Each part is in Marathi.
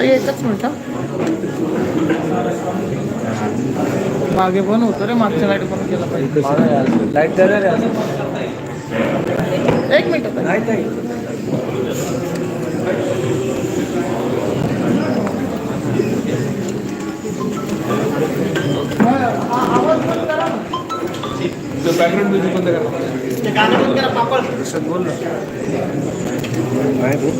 तर एकच मिनिट मागे पण होतं रे मागच्या लाइट पण केलं पाहिजे. लाइट जरा एक मिनिट आवाज बंद करा. बॅकग्राऊंड म्युझिक बंद करा ते गाणं बंद करा पापड. बोल ना नाही बोल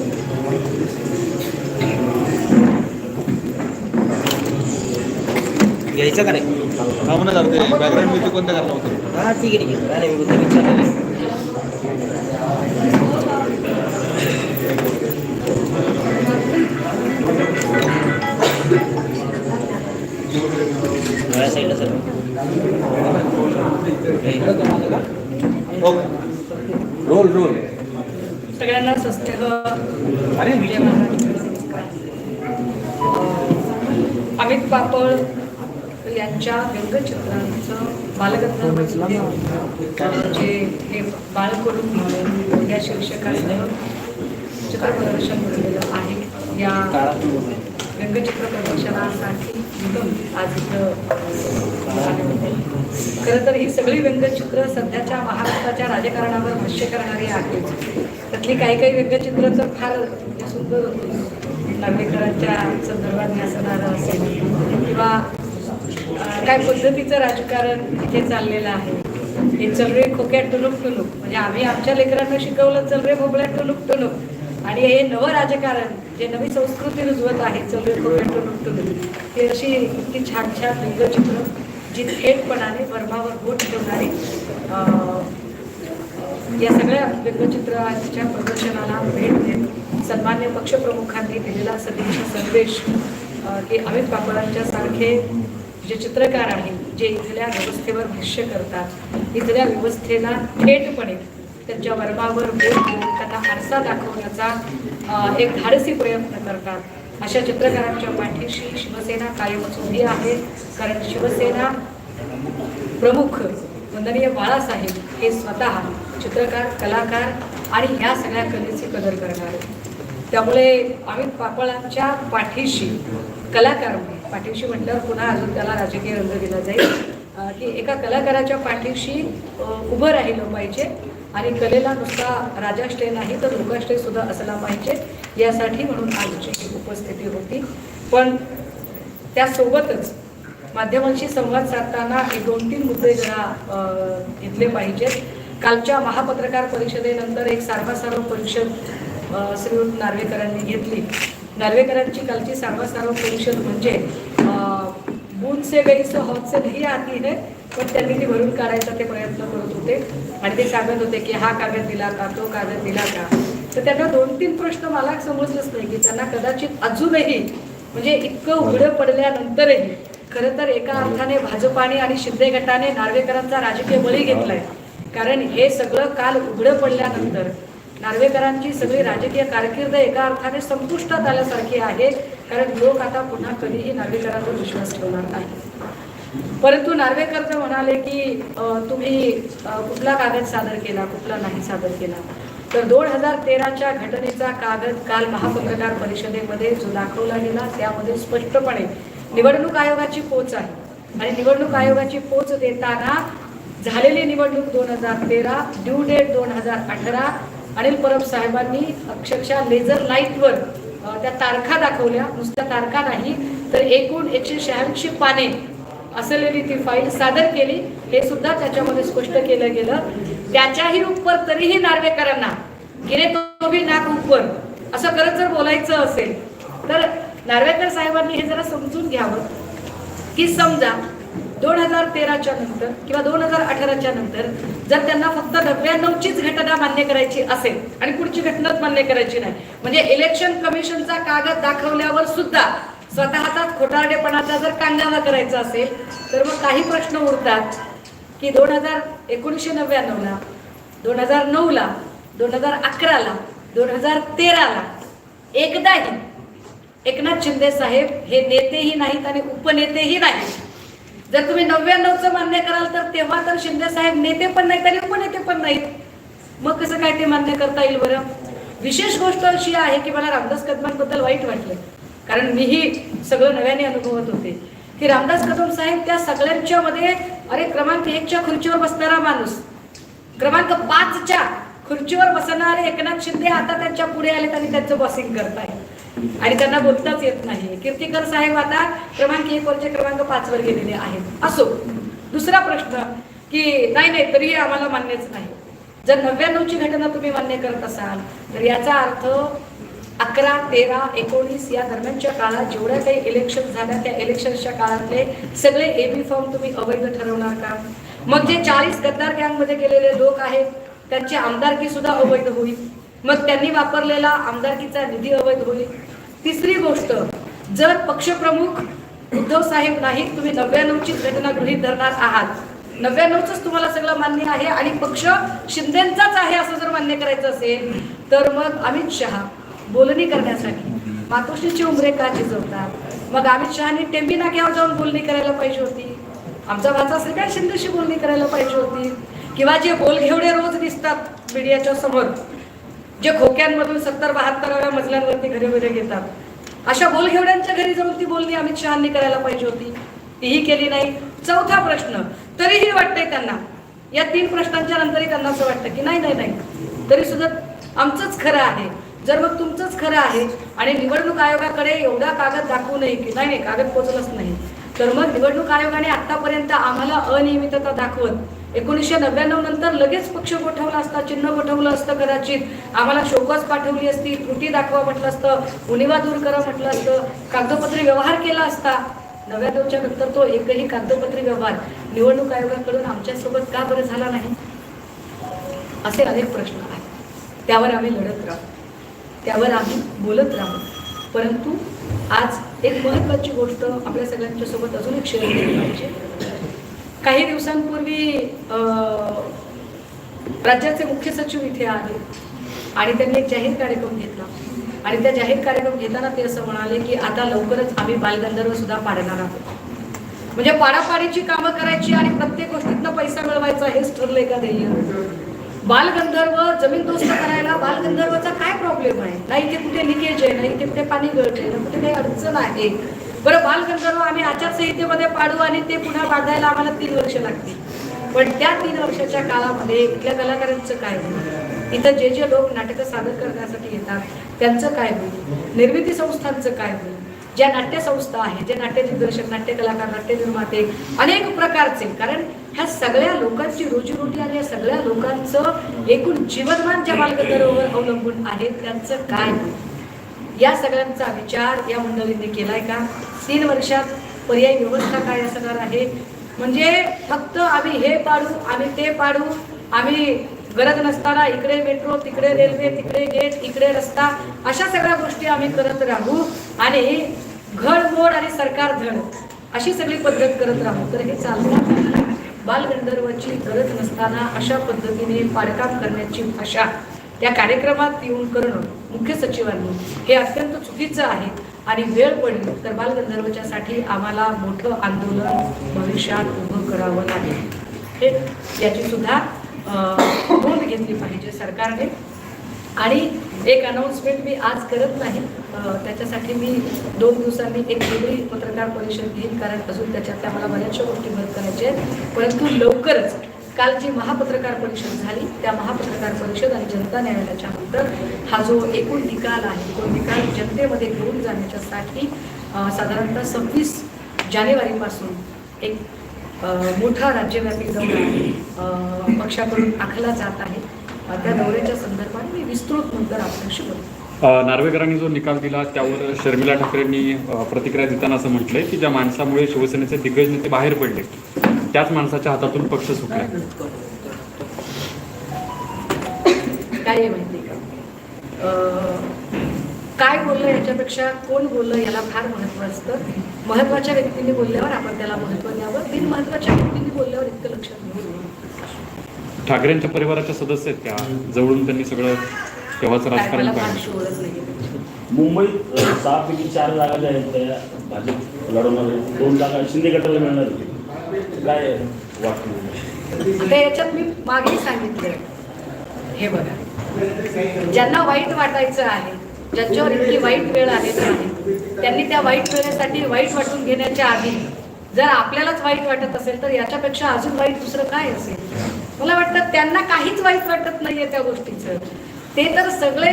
घ्यायचं का नाही? हा म्हणत आलं ते बॅकग्राऊंड म्युझिक बंद करा होतं? हा ठीक आहे ठीक आहे. काय नाही मी या साईडला सर ओके. Role role. सगळ्यांना सस्तेह अरे जय महाराज नमस्कार अमित पापळ यांच्या व्यंगचित्रांचं बालगंधर्व जे हे बाळकडून या शीर्षकाचं चित्रप्रदर्शन केलेलं आहे. या व्यंगचित्र प्रदर्शनासाठी आज खरं तर ही सगळी व्यंगचित्र सध्याच्या महाराष्ट्राच्या राजकारणावर भाष्य करणारी आहेत. त्यातली काही काही व्यंगचित्र तर फार सुंदर होती. नागरिकांच्या संदर्भात असणारं असेल किंवा काय पद्धतीचं राजकारण इथे चाललेलं आहे? हे चलरे खोक्यात टुनुक टुनुक म्हणजे आम्ही आमच्या लेकरांना शिकवलं चलरे भोबळ्यात टुनुक टुनुक आणि हे नवं राजकारण जे नवी संस्कृती रुजवत आहे चलरे खोक्यात टुनुक टुनुक ही अशी इतकी छान छान व्यंगचित्र जी थेटपणाने वर्मावर बोट ठेवणारी या सगळ्या व्यंगचित्राच्या प्रदर्शनाला भेट देत सन्मान्य पक्षप्रमुखांनी दिलेला सदिच्छा संदेश की अमित पापडांच्या सारखे जे चित्रकार आहेत जे इथल्या व्यवस्थेवर भाष्य करतात इथल्या व्यवस्थेला थेटपणे त्यांच्या वर्मावर त्यांना आरसा दाखवण्याचा एक धाडसी प्रयत्न करतात. अशा चित्रकारांच्या पाठीशी शिवसेना कायमच उभी आहे. कारण शिवसेना प्रमुख वंदनीय बाळासाहेब हे स्वतः चित्रकार कलाकार आणि ह्या सगळ्या कलेची कदर करणारे. त्यामुळे अमित पापळांच्या पाठीशी कलाकार पाठीशी म्हटल्यावर पुन्हा अजून त्याला राजकीय रंग दिला जाईल. की एका कलाकाराच्या पाठीशी उभं राहिलं पाहिजे आणि कलेला नुसता राजाश्रय नाही तर लोकाश्रय असला पाहिजे. यासाठी म्हणून आजची ही उपस्थिती होती. पण त्यासोबतच माध्यमांशी संवाद साधताना हे दोन तीन मुद्दे जरा घेतले पाहिजेत. कालच्या महापत्रकार परिषदेनंतर एक सार्वसार्व परिषद श्रीयुत नार्वेकरांनी घेतली. नार्वेकरांची कालची सार्वसार्व परिषद म्हणजे अ, से गई सो हौद से नहीं आती है पण त्यांनी ती भरून काढायचा ते प्रयत्न करत होते. आणि ते सांगत होते की हा कागद दिला का तो कागद दिला का? तर त्यांना दोन तीन प्रश्न मला समजलंच नाही की त्यांना कदाचित अजूनही म्हणजे इतकं उघडं पडल्यानंतरही खरं तर एका अर्थाने भाजपाने आणि शिंदे गटाने नार्वेकरांचा राजकीय बळी घेतलाय. कारण हे सगळं काल उघडं पडल्यानंतर नार्वेकरांची सगळी राजकीय कारकीर्द एका अर्थाने संपुष्टात आल्यासारखी आहे कारण लोक आता पुन्हा कधीही नार्वेकरांवर विश्वास ठेवणार नाही परंतु नार्वेकर जर म्हणाले की तुम्ही कुठला कागद सादर केला कुठला नाही सादर केला? तर दोन हजार तेराच्या घटनेचा कागद काल महापत्रकार परिषदेमध्ये जो दाखवला गेला त्यामध्ये स्पष्टपणे निवडणूक आयोगाची पोच आहे. आणि निवडणूक आयोगाची पोच देताना झालेली निवडणूक दोन हजार तेरा ड्यू डेट दोन हजार अठरा अनिल परब साहेबांनी अक्षरशः लेझर लाईटवर त्या तारखा दाखवल्या. नुसत्या तारखा नाही तर एकूण एकशे शहाऐंशी पाने असलेली ती फाईल सादर केली. हे सुद्धा त्याच्यामध्ये स्पष्ट केलं गेलं. त्याच्याही उपर तरीही नार्वेकरांना गिरे तो भी नाक उपर असं करत जर बोलायचं असेल तर नार्वेकर साहेबांनी हे जरा समजून घ्यावं की समजा दोन हजार तेराच्या नंतर किंवा दोन हजार अठराच्या नंतर जर त्यांना फक्त नव्याण्णवचीच घटना मान्य करायची असेल आणि पुढची घटनाच मान्य करायची नाही म्हणजे इलेक्शन कमिशनचा कागद दाखवल्यावर सुद्धा स्वतःचाच खोटारडेपणाचा जर कांगावा करायचा असेल तर मग काही प्रश्न उरतात की दोन हजार एकोणीसशे नव्याण्णवला दोन हजार नऊला दोन हजार अकराला दोन हजार तेराला एकदाही एकनाथ शिंदे साहेब हे नेतेही नाहीत आणि उपनेतेही नाहीत. जर तुम्ही नव्याण्णवचं मान्य कराल तर तेव्हा तर शिंदे साहेब नेते पण नाहीत आणि उपनेते पण नाहीत. मग कसं काय ते मान्य करता येईल बरं? विशेष गोष्ट अशी आहे की मला रामदास कदमांबद्दल वाईट वाटलं. कारण मीही सगळं नव्याने अनुभवत होते. की रामदास कदम साहेब त्या सगळ्यांच्या मध्ये अरे क्रमांक एकच्या खुर्चीवर बसणारा माणूस. क्रमांक पाचच्या खुर्चीवर बसणारे एकनाथ शिंदे आता त्यांच्या पुढे आलेत आणि त्यांचं बॉसिंग करतायत. आणि त्यांना बोलताच येत नाही. कीर्तिकर साहेब आता क्रमांक एक वरचे क्रमांक पाच वर गेलेले आहेत. असो दुसरा प्रश्न की नाही नाही तरीही आम्हाला मान्यच नाही. जर नव्याण्णवची घटना तुम्ही मान्य करत असाल तर याचा अर्थ अकरा तेरा एकोणीस या दरम्यानच्या काळात जेवढ्या काही इलेक्शन झाल्या त्या इलेक्शनच्या काळातले सगळे एबी फॉर्म तुम्ही अवैध ठरवणार का? मग जे चाळीस गद्दार गँगमध्ये गेलेले लोक आहेत त्यांची आमदारकी सुद्धा अवैध होईल. मग त्यांनी वापरलेला आमदारकीचा निधी अवैध होईल. तिसरी गोष्ट जर पक्षप्रमुख उद्धव साहेब नाही तुम्ही नव्याण्णवची घटना गृहीत धरणार आहात. नव्याण्णवच तुम्हाला सगळं मान्य आहे आणि पक्ष शिंदेचाच आहे असं जर मान्य करायचं असेल तर मग अमित शहा बोलणी करण्यासाठी मातोश्रीची उमरे का झिजवतात मग अमित शहानी टेंबी नाक्यावर जाऊन बोलणी करायला पाहिजे होती. आमचा भाचा काय शिंदेशी बोलणी करायला पाहिजे होती? किंवा जे बोलघेवडे रोज दिसतात मीडियाच्या समोर जे खोक्यांमधून सत्तर बहात्तराव्या मजल्यांवरती घरे वगैरे घेतात. अशा बोलघेवड्यांच्या घरी जाऊन ती बोलणी अमित शहानी करायला पाहिजे होती. तीही केली नाही. चौथा प्रश्न तरीही वाटतंय त्यांना. या तीन प्रश्नांच्या नंतरही त्यांना असं वाटतं की नाही नाही नाही. तरी सुद्धा आमचंच खरं आहे. जर मग तुमचंच खरं आहे आणि निवडणूक आयोगाकडे एवढा कागद दाखवू नये की नाही नाही कागद पोचलंच नाही. तर मग निवडणूक आयोगाने आतापर्यंत आम्हाला अनियमितता दाखवत एकोणीसशे नव्याण्णव नंतर लगेच पक्ष गोठवला असता चिन्ह गोठवलं असतं कदाचित. आम्हाला शोकस पाठवली असती त्रुटी दाखवा म्हटलं असतं उणिवा दूर करा म्हटलं असतं. कागदोपत्री व्यवहार केला असता. नव्याण्णवच्या नंतर तो एकही कागदोपत्री व्यवहार निवडणूक आयोगाकडून आमच्यासोबत का बरं झाला नाही? असे अनेक प्रश्न आहेत. त्यावर आम्ही लढत राहू. त्यावर आम्ही बोलत राहू. परंतु आज एक महत्त्वाची गोष्ट आपल्या सगळ्यांच्यासोबत अजून एक शेअर केली पाहिजे. काही दिवसांपूर्वी राज्याचे मुख्य सचिव इथे आले आणि त्यांनी एक जाहीर कार्यक्रम घेतला. आणि त्या जाहीर कार्यक्रम घेताना ते असं म्हणाले की आता लवकरच आम्ही बालगंधर्व सुद्धा पाडणार आहोत. म्हणजे पाडापाडीची कामं करायची आणि प्रत्येक गोष्टीतनं पैसा मिळवायचा हेच ठरलंय का ध्येय? बालगंधर्व जमीनदोस्त करायला बालगंधर्वचा काय प्रॉब्लेम आहे? नाही इथे कुठे लिकेज आहे नाही इथे कुठे पाणी गळते ना कुठे काही अडचण आहे? बरं बालगंधर्व आम्ही आचारसंहितेमध्ये पाडू आणि ते पुन्हा बांधायला आम्हाला तीन वर्ष लागतील. पण त्या तीन वर्षाच्या काळामध्ये इथल्या कलाकारांचं काय होईल इथं जे जे लोक नाटकं सादर करण्यासाठी येतात त्यांचं काय होईल? निर्मिती संस्थांचं काय होईल? ज्या नाट्यसंस्था आहेत जे नाट्य दिग्दर्शक नाट्य कलाकार नाट्य निर्माते अनेक प्रकारचे कारण ह्या सगळ्या लोकांची रोजीरोटी आणि या सगळ्या लोकांचं एकूण जीवनमान ज्या बालगंधर्वावर अवलंबून आहे त्यांचं काय होईल? या सगळ्यांचा विचार या मंडळींनी आहे का? तीन वर्षात पर्यायी व्यवस्था काय असणार आहे? म्हणजे फक्त आम्ही हे पाडू आम्ही ते पाडू आम्ही गरज नसताना इकडे मेट्रो तिकडे रेल्वे तिकडे गेट इकडे रस्ता अशा सगळ्या गोष्टी आम्ही करत राहू आणि घड मोड आणि सरकार धड अशी सगळी पद्धत करत राहू. तर हे चालणार बालगंधर्वाची गरज नसताना अशा पद्धतीने पाडकाम करण्याची भाषा त्या कार्यक्रमात येऊन करणं मुख्य सचिवांनी हे अत्यंत चुकीचं आहे आणि वेळ पडली तर बालगंधर्वच्यासाठी आम्हाला मोठं आंदोलन भविष्यात उभं करावं लागेल. हे याची सुद्धा नोंद घेतली पाहिजे सरकारने. आणि एक अनाऊन्समेंट मी आज करत नाही. त्याच्यासाठी मी दोन दिवसांनी एक वेगळी पत्रकार परिषद घेईन कारण अजून त्याच्यातल्या मला बऱ्याचशा गोष्टी मदत करायच्या आहेत. परंतु लवकरच काल जी महापत्रकार परिषद झाली त्या महापत्रकार परिषद आणि जनता न्यायालयाच्या नंतर हा जो एकूण निकाल आहे तो निकाल जनतेमध्ये घेऊन जाण्याच्यासाठी साधारणतः सव्वीस जानेवारीपासून एक मोठा राज्यव्यापी दौरा पक्षाकडून आखला जात आहे. त्या दौऱ्याच्या संदर्भात मी विस्तृत नंतर आपल्याशी बोलतो नार्वेकरांनी जो निकाल दिला त्यावर शर्मिला ठाकरेंनी प्रतिक्रिया देताना असं म्हटलंय की ज्या माणसामुळे शिवसेनेचे दिग्गज नेते बाहेर पडले त्याच माणसाच्या हातातून पक्ष सुटला. काय माहिती काय बोललं याच्यापेक्षा कोण बोललं याला फार महत्त्व असतं. महत्त्वाच्या व्यक्तींनी बोलल्यावर आपण त्याला महत्त्व द्यावं. बिन महत्त्वाच्या व्यक्तींनी बोलल्यावर इतकं लक्षात घेऊ. ठाकरेंच्या परिवाराच्या सदस्य आहेत त्या. जवळून त्यांनी सगळं तेव्हाचं राजकारण मुंबईत अ, सहापैकी चार जागा ज्या आहेत त्या भाजप लढवणार आहेत. दोन जागा शिंदे गटाला मिळणार होती. आता याच्यात मी मागे सांगितलं हे बघा. ज्यांना वाईट वाटायचं आहे ज्यांच्यावर इतकी वाईट वेळ आलेली आहे त्यांनी त्या वाईट वेळेसाठी वाईट वाटून घेण्याच्या आधी जर आपल्यालाच वाईट वाटत असेल तर याच्यापेक्षा अजून वाईट दुसरं काय असेल? मला वाटतं त्यांना काहीच वाईट वाटत नाहीये त्या गोष्टीचं. ते तर सगळे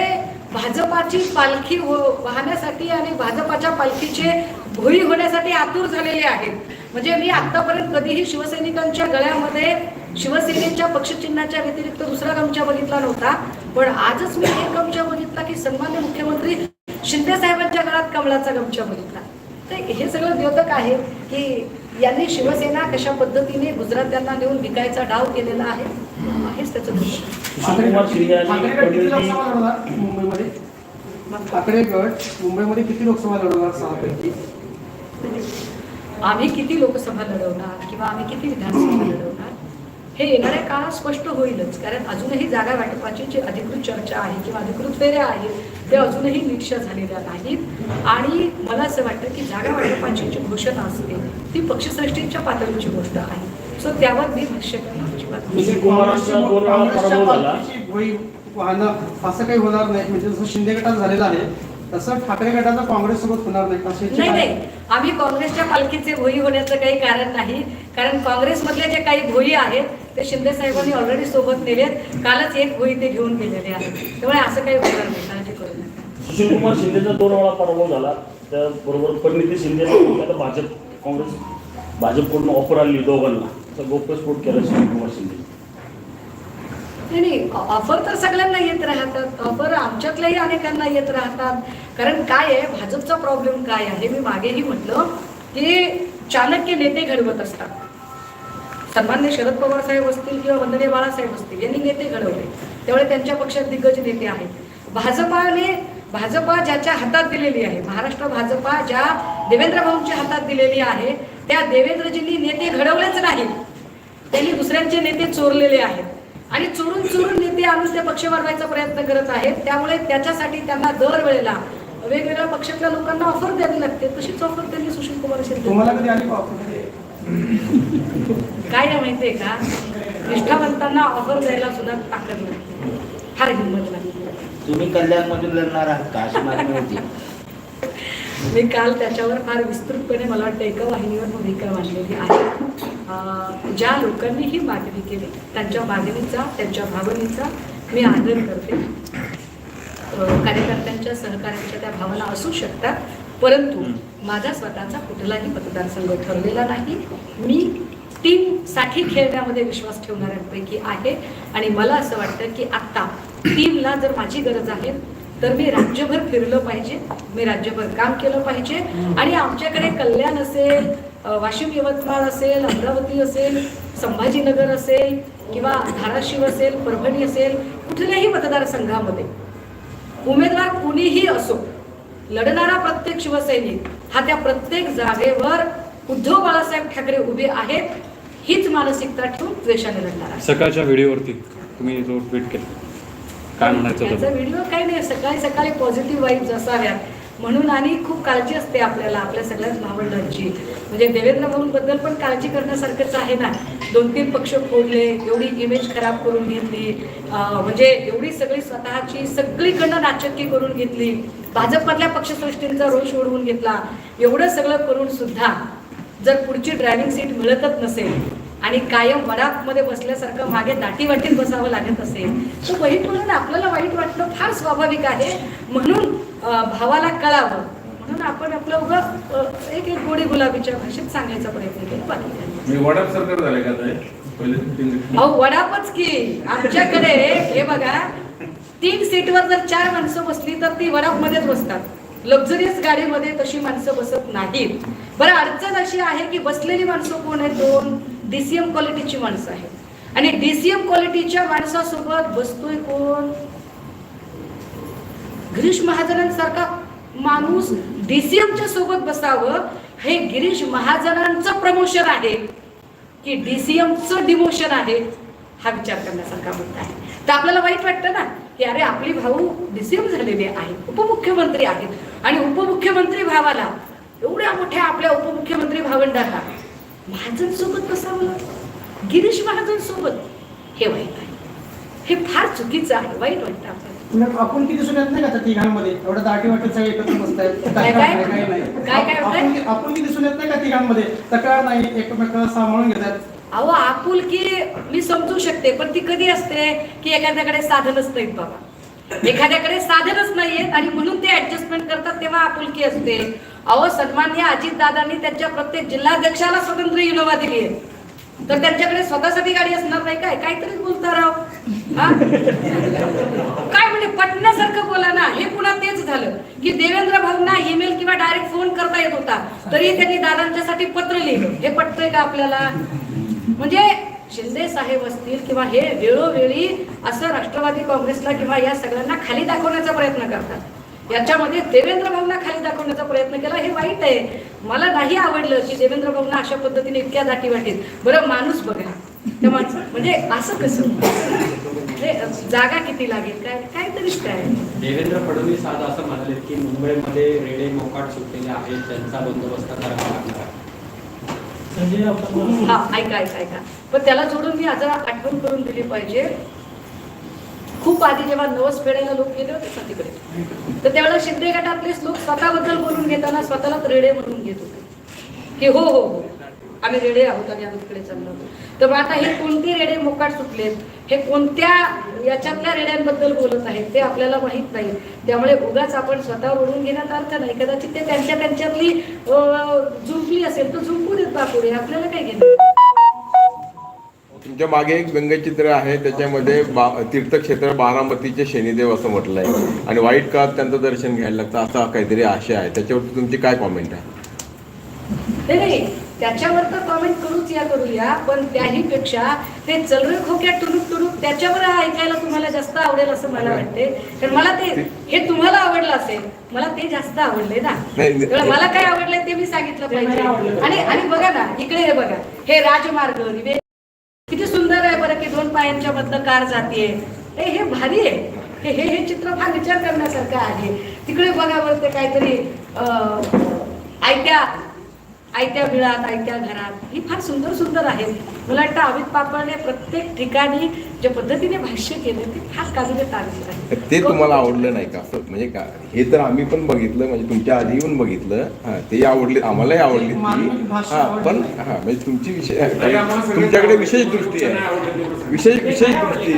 भाजपाची पालखी हो वाहण्यासाठी आणि भाजपाच्या पालखीचे भोई होण्यासाठी आतुर झालेले आहेत. म्हणजे मी आतापर्यंत कधीही शिवसैनिकांच्या गळ्यामध्ये शिवसेनेच्या पक्षचिन्हाच्या व्यतिरिक्त दुसरा गमछा बघितला नव्हता. पण आजच मी एक गमछा बघितला की सन्मान्य मुख्यमंत्री शिंदे साहेबांच्या गळात कमळाचा गमछा बघितला. तर हे सगळं द्योतक आहे की यांनी शिवसेना कशा पद्धतीने गुजरात्यांना नेऊन विकायचा डाव केलेला आहे? हेच त्याचं मुंबईमध्ये? ठाकरे गट मुंबईमध्ये किती लोकसभा लढवणार सहापैकी आम्ही किती लोकसभा लढवणार किंवा आम्ही किती विधानसभा लढवणार हे येणाऱ्या काळात स्पष्ट होईलच. कारण अजूनही जागा वाटपाची जी अधिकृत चर्चा आहे किंवा अधिकृत फेऱ्या आहेत ते अजूनही नीटशा झालेल्या नाहीत. आणि मला असं वाटतं की जागा वाटपाची जी घोषणा असते ती पक्षश्रेष्ठींच्या पातळीची गोष्ट आहे. सो त्यावर मी भाष्य करणं असं काही होणार नाही. म्हणजे जसं शिंदे गटात झालेलं आहे तसं ठाकरे गटाचा काँग्रेस सोबत होणार नाही अशी नाही नाही. आम्ही काँग्रेसच्या पालखीचे भोई होण्याचं काही कारण नाही. कारण काँग्रेसमधले जे काही भोई आहेत ते शिंदे साहेबांनी ऑलरेडी सोबत नेलेत. कालच एक भोई ते घेऊन गेलेले आहेत. त्यामुळे असं काही होणार नाही काळजी करू नका. सुशील कुमार शिंदेचा दोन वेळा पराभव झाला. त्याबरोबर परिणिती शिंदे भाजप काँग्रेस भाजपकडून ऑफर आली दोघांना. तर गोप्यस्फोट केला सुशील कुमार शिंदे नाही नाही ऑफर तर सगळ्यांना येत राहतात. ऑफर आमच्यातल्याही अनेकांना येत राहतात. कारण काय आहे भाजपचा प्रॉब्लेम काय आहे? मी मागेही म्हटलं की चाणक्य नेते घडवत असतात. सन्मान्य शरद पवार साहेब असतील किंवा वंदने बाळासाहेब असतील यांनी नेते घडवले. त्यामुळे त्यांच्या पक्षात दिग्गज नेते आहेत. भाजपाने भाजपा ज्याच्या हातात दिलेली आहे महाराष्ट्र भाजपा ज्या देवेंद्र भाऊंच्या हातात दिलेली आहे त्या देवेंद्रजींनी नेते घडवलेच नाहीत. त्यांनी दुसऱ्यांचे नेते चोरलेले आहेत. आणि चोरून चोरून नेते आणून ते पक्ष वाढवायचा प्रयत्न करत आहेत. त्यामुळे त्याच्यासाठी त्यांना दरवेळेला वेगवेगळ्या पक्षातल्या लोकांना ऑफर द्यावी लागते. तशीच ऑफर त्यांनी सुशील कुमार शिंदे तुम्हाला कधी आली का offer? काय आहे माहितीये का? निष्ठावंतांना ऑफर द्यायला सुद्धा ताकद नाही फार हिंमत नाही तुम्ही कल्याणमधून लढणार आहात का? अशी मागणी होती. मी काल त्याच्यावर फार विस्तृतपणे मला वाटतं एका वाहिनीवर भूमिका मांडलेली आहे. ज्या लोकांनी ही मागणी केली त्यांच्या मागणीचा त्यांच्या भावनेचा मी आदर करते. कार्यकर्त्यांच्या सहकार्यांच्या त्या भावना असू शकतात परंतु माझा स्वतःचा कुठलाही मतदारसंघ ठरलेला नाही. मी टीमसाठी खेळण्यामध्ये विश्वास ठेवणाऱ्यांपैकी आहे. आणि मला असं वाटतं की आत्ता टीमला जर माझी गरज आहे तर मी राज्यभर फिरलं पाहिजे मी राज्यभर काम केलं पाहिजे. आणि आमच्याकडे कल्याण असेल वाशिम यवतमाळ असेल अमरावती असेल संभाजीनगर असेल किंवा धाराशिव असेल परभणी असेल कुठल्याही मतदारसंघामध्ये उमेदवार कुणीही असो लढणारा प्रत्येक शिवसैनिक हा त्या प्रत्येक जागेवर उद्धव बाळासाहेब ठाकरे उभे आहेत हीच मानसिकता ठेवून द्वेषाने लढणार आहे. सकाळच्या व्हिडिओवरती तुम्ही जो ट्विट केला. काय म्हणायचं त्याचा व्हिडिओ काही नाही सकाळी सकाळी पॉझिटिव्ह वाईब्स असाव्यात. म्हणून आणि खूप काळजी असते आपल्याला आपल्या सगळ्याच भावंडांची. म्हणजे देवेंद्र भाऊंबद्दल पण काळजी करण्यासारखंच आहे ना. दोन तीन पक्ष फोडले एवढी इमेज खराब करून घेतली. म्हणजे एवढी सगळी स्वतःची सगळीकडनं नाचक्की करून घेतली. भाजपमधल्या पक्षसृष्टींचा रोष ओढवून घेतला. एवढं सगळं करून सुद्धा जर पुढची ड्रायव्हिंग सीट मिळतच नसेल आणि कायम वडापमध्ये बसल्यासारखं मागे दाटी वाटीत बसावं लागत असेल तर बहीण म्हणून आपल्याला वाईट वाटणं फार स्वाभाविक आहे. म्हणून भावाला कळावं. म्हणून आपण आपलं उगं एक एक गोडी गुलाबीच्या भाषेत सांगायचा प्रयत्न केला बाकी वडाप अहो वडापच की. आमच्याकडे हे बघा तीन सीटवर जर चार माणसं बसली तर ती वडापमध्येच बसतात. लक्झरियस गाडीमध्ये तशी माणसं बसत नाहीत. बरं अडचण अशी आहे की बसलेली माणसं कोण आहेत दोन? डीसीएम क्वालिटीची माणसं आहेत. आणि डीसीएम क्वालिटीच्या माणसासोबत बसतोय कोण? गिरीश महाजनांसारखा माणूस डीसीएमच्या सोबत बसावं हे गिरीश महाजनांचं प्रमोशन आहे की डीसीएमचं डिमोशन आहे? हा विचार करण्यासारखा मुद्दा आहे. तर आपल्याला वाईट वाटतं ना की अरे आपली भाऊ डीसीएम झालेले आहेत उपमुख्यमंत्री आहेत. आणि उपमुख्यमंत्री भावाला एवढ्या मोठ्या आपल्या उपमुख्यमंत्री भावंडाला महाजन सोबत बसावं गिरीश महाजन सोबत हे वाईट आहे. हे फार चुकीचं आहे. वाईट वाटतं आपल्याला. आपण किती दिसून येत नाही का तिघांमध्ये? एवढ्या दाटी वाटत सगळे एकत्र बसतायत. काय नाही? आपण किती दिसून येत नाही का तिघांमध्ये? तक्रार नाही. एकमेकांना सांभाळून घेतात. अहो आपुलकी मी समजू शकते पण ती कधी असते की एखाद्याकडे साधनच नाहीत बाबा. एखाद्याकडे साधनच नाहीयेत आणि म्हणून ते ऍडजस्टमेंट करतात तेव्हा आपुलकी असते. अहो सन्मान्य अजितदादांनी त्यांच्या प्रत्येक जिल्हाध्यक्षाला स्वतंत्र इनोवा दिली आहे. तर त्यांच्याकडे स्वतःसाठी गाडी असणार नाही काय? काहीतरीच बोलता राव. हा? काय म्हणजे पटण्यासारखं बोला ना. हे पुन्हा तेच झालं की देवेंद्र भाऊंना ईमेल किंवा डायरेक्ट फोन करता येत होता. तरी त्यांनी दादांच्यासाठी पत्र लिहिलं. हे पटतंय का आपल्याला? म्हणजे शिंदे साहेब असतील किंवा हे वेळोवेळी असं राष्ट्रवादी काँग्रेसला किंवा या सगळ्यांना खाली दाखवण्याचा प्रयत्न करतात. याच्यामध्ये देवेंद्र भाऊंना खाली दाखवण्याचा प्रयत्न केला. हे वाईट आहे. मला नाही आवडलं की देवेंद्र भाऊंना अशा पद्धतीने इतक्या दाटी वाटेल बरं माणूस बघा. त्या माणसं म्हणजे असं कसं? म्हणजे जागा किती लागेल? काय काहीतरीच काय? देवेंद्र फडणवीस आज असं म्हणाले की मुंबईमध्ये रेडे मोकाट सुटलेले आहेत. त्यांचा बंदोबस्त करावा लागणार आहे. हा ऐका ऐका ऐका. पण त्याला जोडून मी आज आठवण करून दिली पाहिजे. खूप आधी जेव्हा नवस फेडायला लोक गेले होते ना तिकडे तर त्यावेळेला शिंदे गटातलेच लोक स्वतःबद्दल बोलून घेताना स्वतःलाच रेडे म्हणून घेत होते. की हो हो हो आम्ही रेडे आहोत आणि आम्ही तिकडे चाललो होतो तर मग आता हे कोणते रेडे मोकाट सुटलेत? हे कोणत्या याच्यातल्या रेड्यांबद्दल बोलत आहेत? ते आपल्याला माहीत नाही. त्यामुळे उगाच आपण स्वतः ओढून घेण्यात अर्थ नाही. कदाचित ते त्यांच्या त्यांच्यातली झुंपली असेल तर झुंपू देत बापुढे आपल्याला काय घेणार तुमच्या मागे एक व्यंगचित्र आहे त्याच्यामध्ये बा तीर्थक्षेत्र बारामतीचे शनिदेव असं म्हटलं आहे आणि वाईट काळात त्यांचं दर्शन घ्यायला लागतं असा काहीतरी आशय आहे. त्याच्यावरती तुमची काय कॉमेंट आहे? नाही त्याच्यावर तर कॉमेंट करूच या करूया. पण त्याही पेक्षा ते चलरे खोक्या टुरूक टुरूक त्याच्यावर ऐकायला तुम्हाला जास्त आवडेल असं मला वाटते कारण मला ते हे तुम्हाला आवडलं असेल मला ते जास्त आवडले ना. मला काय आवडलंय ते मी सांगितलं पाहिजे. आणि आणि बघा ना इकडे हे बघा हे राजमार्ग आहे बरं की दोन पायांच्या बद्दल कार जाते हे हे भारी आहे. हे हे हे चित्र फार विचार करण्यासारखं आहे. तिकडे बघा बरं ते काहीतरी अं, आयत्या आयत्या बिळात आयत्या घरात ही फार सुंदर सुंदर आहेत. मला वाटतं अमित पापडने प्रत्येक ठिकाणी ज्या पद्धतीने भाष्य केले ते फार तारीफ आहे. ते तुम्हाला आवडलं नाही का? म्हणजे का? हे तर आम्ही पण बघितलं म्हणजे तुमच्या आधी येऊन बघितलं. हा ते आवडले आम्हालाही आवडली हा. पण हा म्हणजे तुमची विषय तुमच्याकडे. विशेष दृष्टी आहे. विशेष विशेष दृष्टी.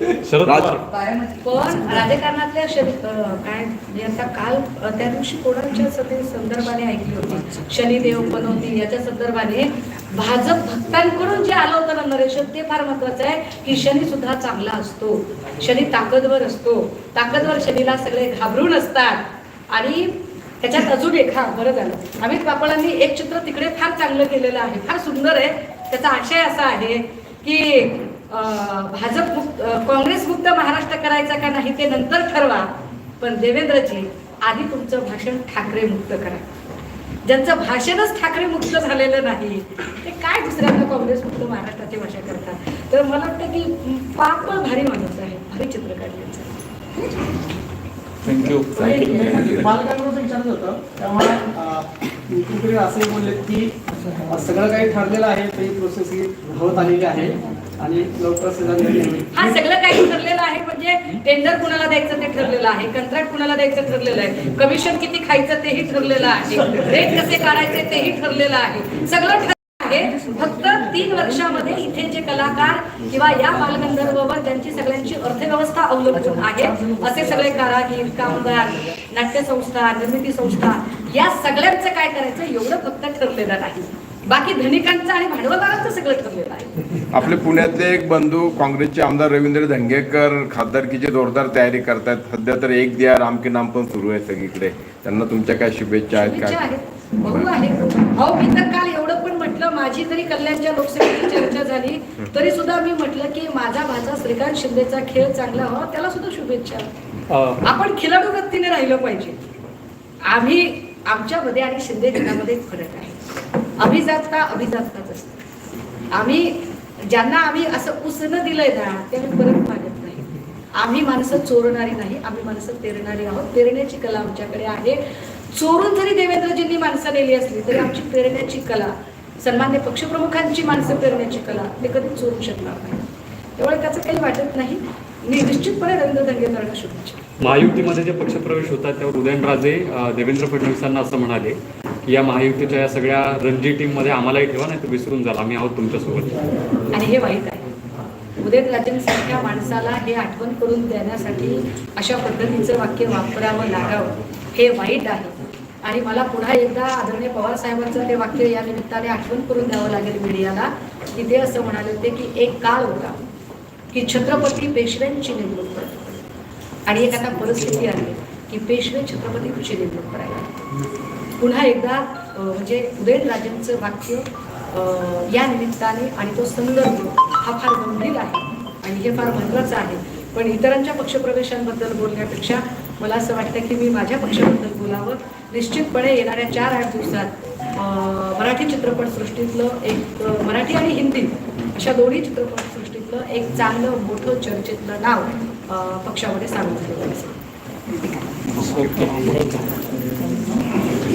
शरद राज- पवार. पण राजकारणातल्या शनी अं, काय म्हणजे आता काल त्या दिवशी कोणाच्या सते संदर्भाने ऐकली होती? शनिदेव पनवती याच्या संदर्भाने भाजप भक्तांकडून जे आलं होतं ना नरेशन ते फार महत्वाचं आहे की शनी सुद्धा चांगला असतो. शनी ताकदवर असतो. ताकदवर शनीला सगळे घाबरून असतात. आणि त्याच्यात अजून एक हा बरं झालं. अमित पापळांनी एक चित्र तिकडे फार चांगलं केलेलं आहे. फार सुंदर आहे. त्याचा आशय असा आहे की भाजप मुक्त काँग्रेस मुक्त महाराष्ट्र करायचा का नाही ते नंतर ठरवा पण देवेंद्रजी आधी तुमचं भाषण ठाकरे मुक्त करा. ज्यांचं भाषणच ठाकरे मुक्त झालेलं नाही ते काय दुसऱ्यांना काँग्रेस मुक्त महाराष्ट्राची भाषा करतात? तर मला वाटतं की पाप भारी माणूस आहे भारी चित्र काढण्याचं थँक्यू बालकांकडून विचारत होतं. त्यामुळे अं, कुठेतरी असंही बोलले की सगळं काही ठरलेलं आहे ते प्रोसेस ही धावत आलेली आहे. आणि हा सगळं काही ठरलेलं आहे म्हणजे टेंडर कुणाला द्यायचं ते ठरलेलं आहे कंत्राट कुणाला द्यायचं ठरलेलं आहे कमिशन किती खायचं तेही ठरलेलं आहे रेट कसे काढायचे तेही ठरलेलं आहे. सगळं आहे. फक्त तीन वर्षामध्ये इथे जे कलाकार किंवा या बालगंधर्ववर त्यांची सगळ्यांची अर्थव्यवस्था अवलंबून आहे असे सगळे कारागीर कामगार नाट्यसंस्था निर्मिती संस्था या सगळ्यांचं काय करायचं एवढं फक्त ठरलेलं नाही. बाकी धनिकांचं आणि भांडवलदारांचं सगळं ठरलेलं आहे. आपले पुण्यातले एक बंधू काँग्रेसचे आमदार रवींद्र धंगेकर खासदारकीची जोरदार तयारी करतायत सध्या तर एक दिया राम के नाम पण सुरू आहे सगळीकडे. त्यांना तुमच्या काय शुभेच्छा आहेत शुभेच्छा काय? बघू आहे. अहो मी तर काल एवढं पण म्हटलं माझी जरी कल्याणच्या लोकसभेची चर्चा झाली. तरी सुद्धा मी म्हटलं की माझा भाचा श्रीकांत शिंदेचा खेळ चांगला व्हावा त्याला सुद्धा शुभेच्छा. आपण खिलाडू वृत्तीने राहिलं पाहिजे. आम्ही आमच्यामध्ये आणि शिंदे गटामध्ये एक फरक आहे. अभिजातता अभिजातताच असते. आम्ही ज्यांना आम्ही असं उसनं दिलंय ना ते आम्ही परत मागत नाही. आम्ही माणसं चोरणारी नाही आम्ही माणसं पेरणारी आहोत. पेरण्याची कला आमच्याकडे आहे. चोरून जरी देवेंद्रजींनी माणसं नेली असली तरी आमची पेरण्याची कला सन्मान्य पक्षप्रमुखांची माणसं पेरण्याची कला ते कधी चोरू शकणार नाही. त्यामुळे त्याचं काही वाटत नाही. निश्चितपणे रवींद्र दंगेकरांना शुभेच्छा. महायुतीमध्ये जे पक्षप्रवेश होता त्यावर उदयनराजे देवेंद्र फडणवीसांना असं म्हणाले या महायुतीच्या या सगळ्या रणजी टीममध्ये आम्हालाही ठेवा नाही तर विसरून जाल. आम्ही आहोत तुमच्यासोबत. आणि हे वाईट आहे उदयनराजेंसारख्या माणसाला हे आठवण करून देण्यासाठी अशा पद्धतीचं वाक्य वापरावं लागावं हे वाईट आहे. आणि मला पुन्हा एकदा आदरणीय पवार साहेबांचं ते वाक्य या निमित्ताने आठवण करून द्यावं लागेल मीडियाला. की ते असं म्हणाले होते की एक काळ होता की छत्रपती पेशव्यांची नेमणूक करत आणि एक आता परिस्थिती आहे की पेशवे छत्रपती तुझी नेमणूक करायला पुन्हा एकदा म्हणजे उदयनराजेंचं वाक्य या निमित्ताने आणि तो संदर्भ हा फार गंभीर आहे आणि हे फार महत्त्वाचं आहे. पण इतरांच्या पक्षप्रवेशांबद्दल बोलण्यापेक्षा मला असं वाटतं की मी माझ्या पक्षाबद्दल बोलावं. निश्चितपणे येणाऱ्या चार आठ दिवसात मराठी चित्रपटसृष्टीतलं एक मराठी आणि हिंदी अशा दोन्ही चित्रपटसृष्टीतलं एक चांगलं मोठं चर्चेतलं नाव पक्षामध्ये सांगून झालेलं हो.